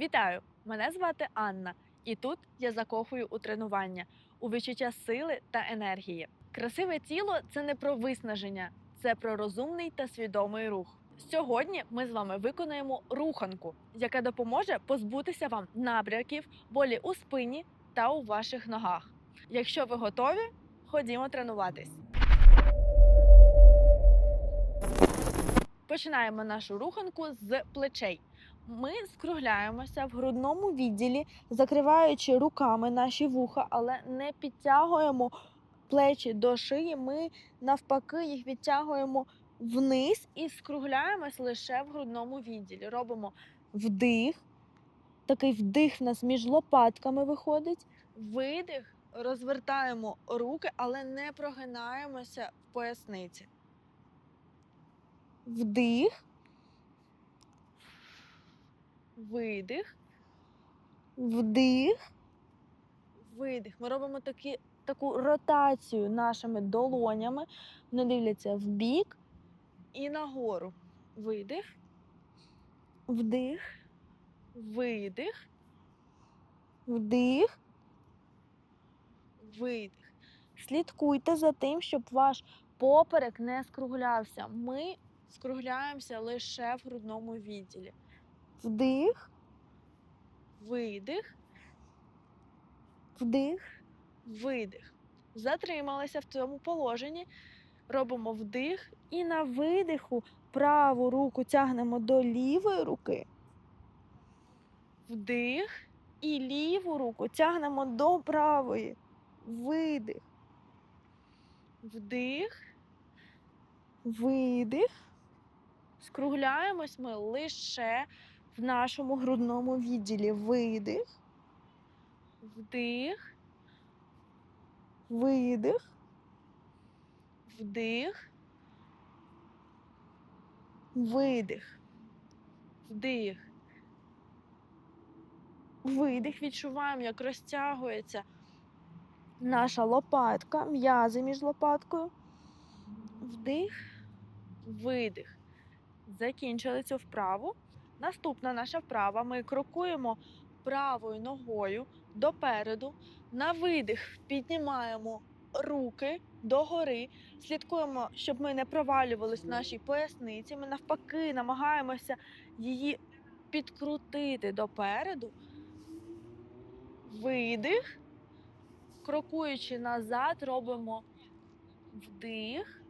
Вітаю! Мене звати Анна, і тут я закохую у тренування, у відчуття сили та енергії. Красиве тіло це не про виснаження, це про розумний та свідомий рух. Сьогодні ми з вами виконаємо руханку, яка допоможе позбутися вам набряків, болі у спині та у ваших ногах. Якщо ви готові, ходімо тренуватись. Починаємо нашу руханку з плечей. Ми скругляємося в грудному відділі, закриваючи руками наші вуха, але не підтягуємо плечі до шиї. Ми навпаки їх відтягуємо вниз і скругляємось лише в грудному відділі. Робимо вдих. Такий вдих в нас між лопатками виходить. Видих, розвертаємо руки, але не прогинаємося в поясниці. Вдих. Видих. Вдих. Видих. Ми робимо такі, таку ротацію нашими долонями. Вони дивляться в бік і нагору. Видих. Вдих. Видих. Вдих. Видих. Слідкуйте за тим, щоб ваш поперек не скруглявся. Ми скругляємося лише в грудному відділі. Вдих, видих, вдих, видих. Затрималися в цьому положенні. Робимо вдих і на видиху праву руку тягнемо до лівої руки. Вдих і ліву руку тягнемо до правої. Видих. Вдих. Видих. Скругляємось ми лише в нашому грудному відділі. Видих. Вдих. Видих. Вдих. Видих. Вдих. Видих. Відчуваємо, як розтягується наша лопатка, м'язи між лопаткою. Вдих, видих. Закінчили цю вправу. Наступна наша вправа. Ми крокуємо правою ногою допереду. На видих піднімаємо руки догори. Слідкуємо, щоб ми не провалювались в нашій поясниці. Ми навпаки намагаємося її підкрутити допереду. Видих. Крокуючи назад, робимо вдих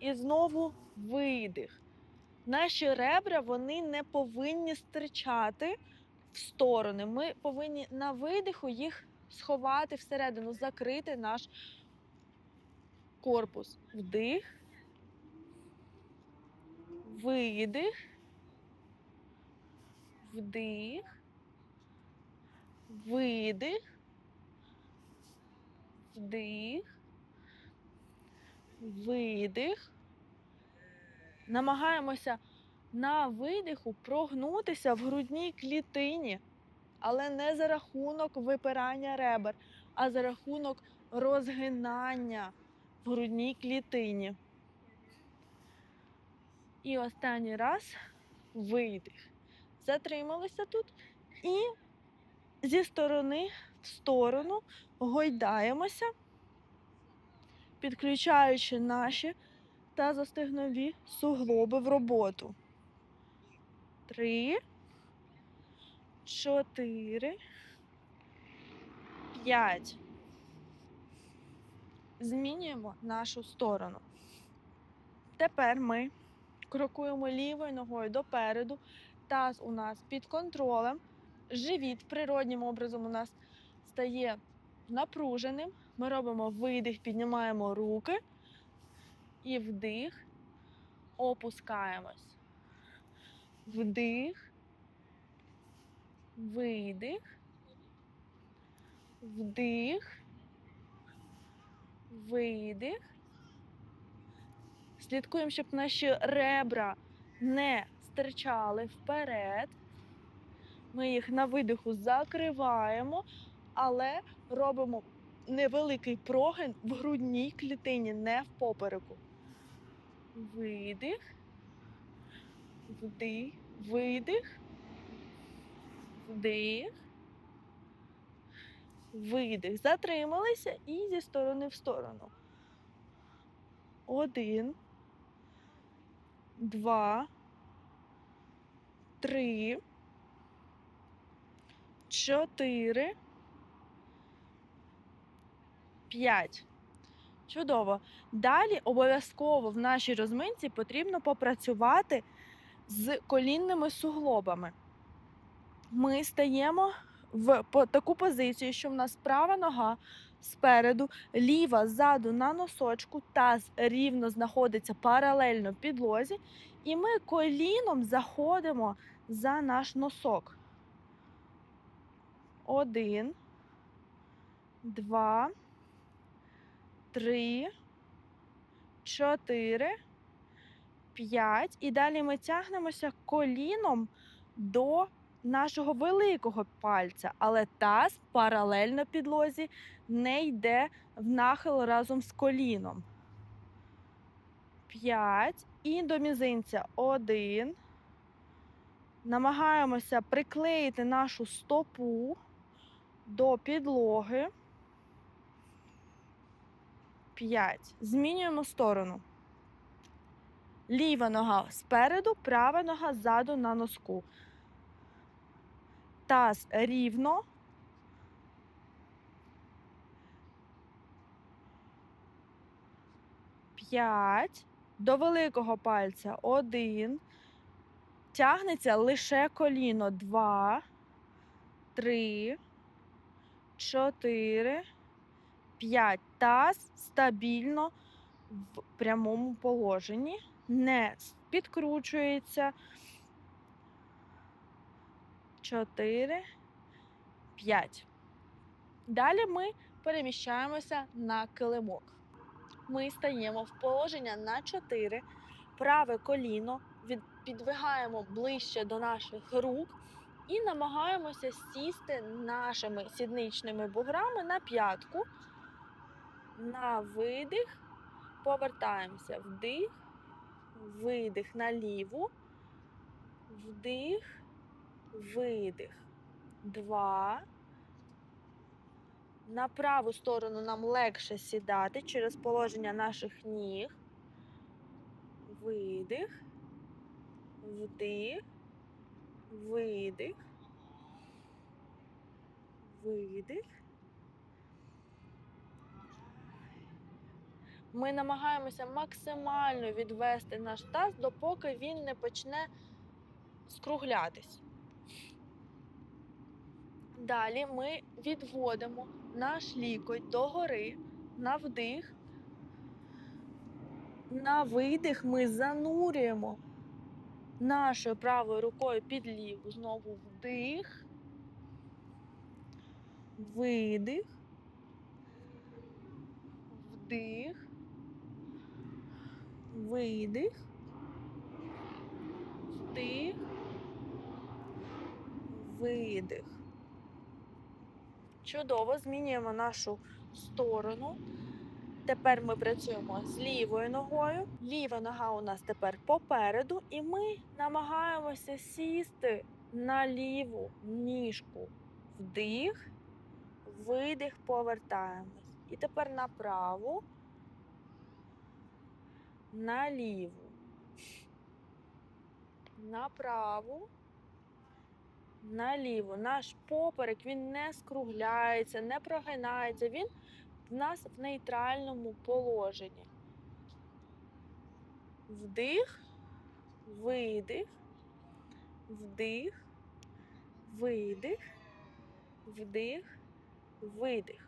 і знову видих. Наші ребра вони не повинні стирчати в сторони. Ми повинні на видиху їх сховати всередину, закрити наш корпус. Вдих, видих, вдих, видих, вдих, видих. Намагаємося на видиху прогнутися в грудній клітині, але не за рахунок випирання ребер, а за рахунок розгинання в грудній клітині. І останній раз видих. Затрималися тут і зі сторони в сторону гойдаємося, підключаючи наші та застигнові суглоби в роботу. Три, чотири, п'ять. Змінюємо нашу сторону. Тепер ми крокуємо лівою ногою допереду. Таз у нас під контролем. Живіт природнім образом у нас стає напруженим. Ми робимо видих, піднімаємо руки і вдих, опускаємось. Вдих, видих, вдих, видих. Слідкуємо, щоб наші ребра не стирчали вперед. Ми їх на видиху закриваємо, але робимо невеликий прогин в грудній клітині, не в попереку. Видих, вдих, видих, Вдих. Видих. Затрималися і зі сторони в сторону. Один. Два. Три. Чотири. П'ять. Чудово. Далі обов'язково в нашій розминці потрібно попрацювати з колінними суглобами. Ми стаємо в таку позицію, що в нас права нога спереду, ліва ззаду на носочку, таз рівно знаходиться паралельно підлозі, і ми коліном заходимо за наш носок. Один, два, три, чотири, п'ять. І далі ми тягнемося коліном до нашого великого пальця, але таз паралельно підлозі не йде в нахил разом з коліном. П'ять. І до мізинця один. Намагаємося приклеїти нашу стопу до підлоги. П'ять. Змінюємо сторону. Ліва нога спереду, права нога ззаду на носку. Таз рівно. П'ять. До великого пальця один. Тягнеться лише коліно. Два, три, чотири, п'ять. Таз стабільно в прямому положенні. Не підкручується. Чотири, п'ять. Далі ми переміщаємося на килимок. Ми стаємо в положення на 4, праве коліно підвигаємо ближче до наших рук і намагаємося сісти нашими сідничними буграми на п'ятку. На видих, повертаємося вдих, видих на ліву, вдих, видих. Два. На праву сторону нам легше сідати через положення наших ніг. Видих, вдих, видих, видих. Ми намагаємося максимально відвести наш таз, допоки він не почне скруглятись. Далі ми відводимо наш лікоть догори на вдих. На видих ми занурюємо нашою правою рукою під ліву. Знову вдих, видих, вдих, видих, вдих, видих. Чудово, змінюємо нашу сторону. Тепер ми працюємо з лівою ногою. Ліва нога у нас тепер попереду, і ми намагаємося сісти на ліву ніжку. Вдих, видих, повертаємось. І тепер на праву, на ліву, на праву, наліво. Наш поперек він не скругляється, не прогинається. Він в нас в нейтральному положенні. Вдих, видих, вдих, видих, вдих, видих.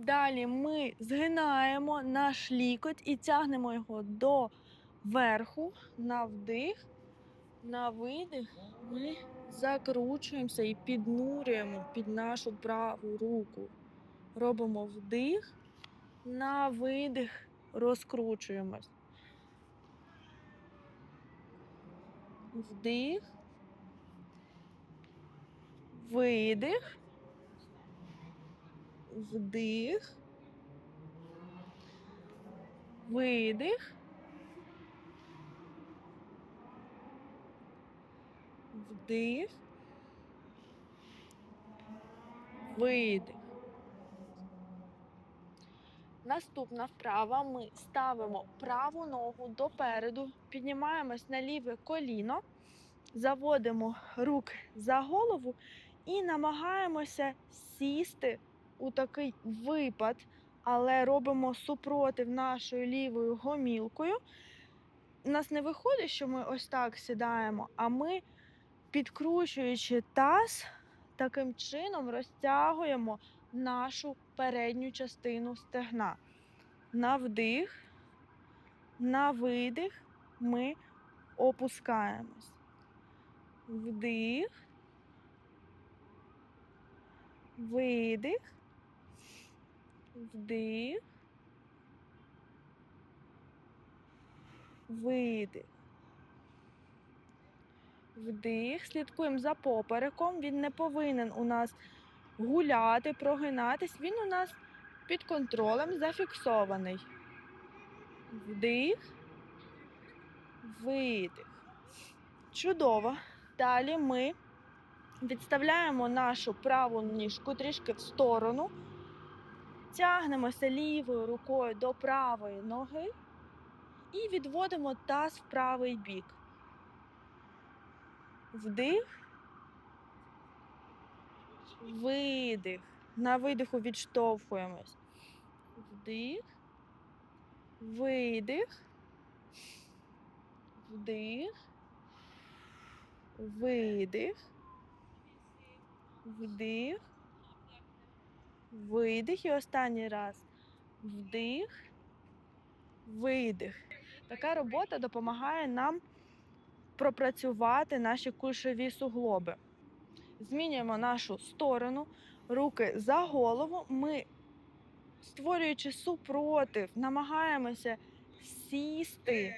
Далі ми згинаємо наш лікоть і тягнемо його до верху на вдих. На видих ми закручуємося і піднурюємо під нашу праву руку. Робимо вдих, на видих розкручуємось. Вдих, видих, вдих, видих. Вдих, видих. Наступна вправа. Ми ставимо праву ногу допереду, піднімаємось на ліве коліно, заводимо руки за голову і намагаємося сісти у такий випад, але робимо супротив нашою лівою гомілкою. У нас не виходить, що ми ось так сідаємо, а ми, підкручуючи таз, таким чином розтягуємо нашу передню частину стегна. На вдих, на видих ми опускаємось. Вдих, видих, вдих, видих. Вдих, слідкуємо за попереком. Він не повинен у нас гуляти, прогинатись. Він у нас під контролем зафіксований. Вдих, видих. Чудово. Далі ми відставляємо нашу праву ніжку трішки в сторону, тягнемося лівою рукою до правої ноги і відводимо таз в правий бік. Вдих, видих. На видиху відштовхуємось. Вдих, видих, вдих, видих, вдих, видих. І останній раз. Вдих, видих. Така робота допомагає нам пропрацювати наші кульшові суглоби. Змінюємо нашу сторону, руки за голову. Ми, створюючи супротив, намагаємося сісти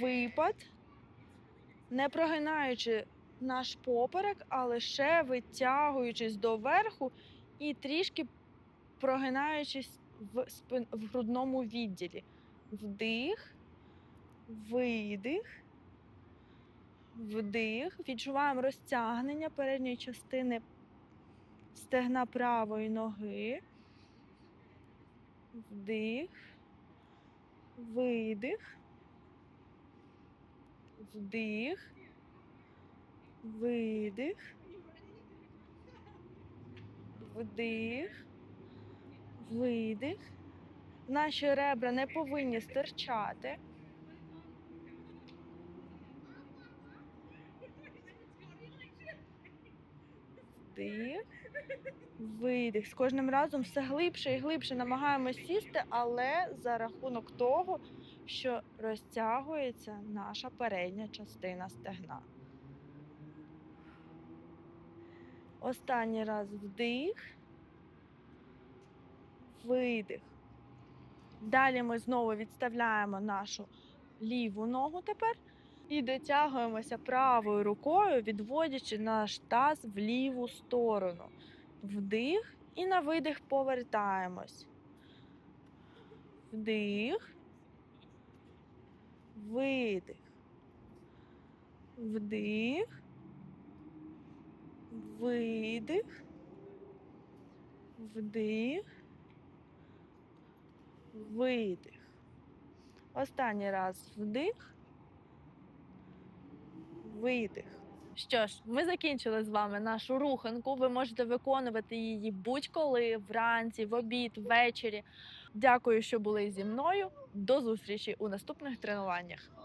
випад, не прогинаючи наш поперек, а лише витягуючись доверху і трішки прогинаючись в, спин... в грудному відділі. Вдих, видих. Вдих, відчуваємо розтягнення передньої частини стегна правої ноги. Вдих, видих, вдих, видих, вдих, видих. Наші ребра не повинні стирчати. Вдих, видих. З кожним разом все глибше і глибше намагаємось сісти, але за рахунок того, що розтягується наша передня частина стегна. Останній раз вдих, видих. Далі ми знову відставляємо нашу ліву ногу тепер і дотягуємося правою рукою, відводячи наш таз в ліву сторону. Вдих і на видих повертаємось. Вдих, видих. Вдих, видих, вдих, видих. Останній раз вдих, видих. Що ж, ми закінчили з вами нашу руханку. Ви можете виконувати її будь-коли, вранці, в обід, ввечері. Дякую, що були зі мною. До зустрічі у наступних тренуваннях.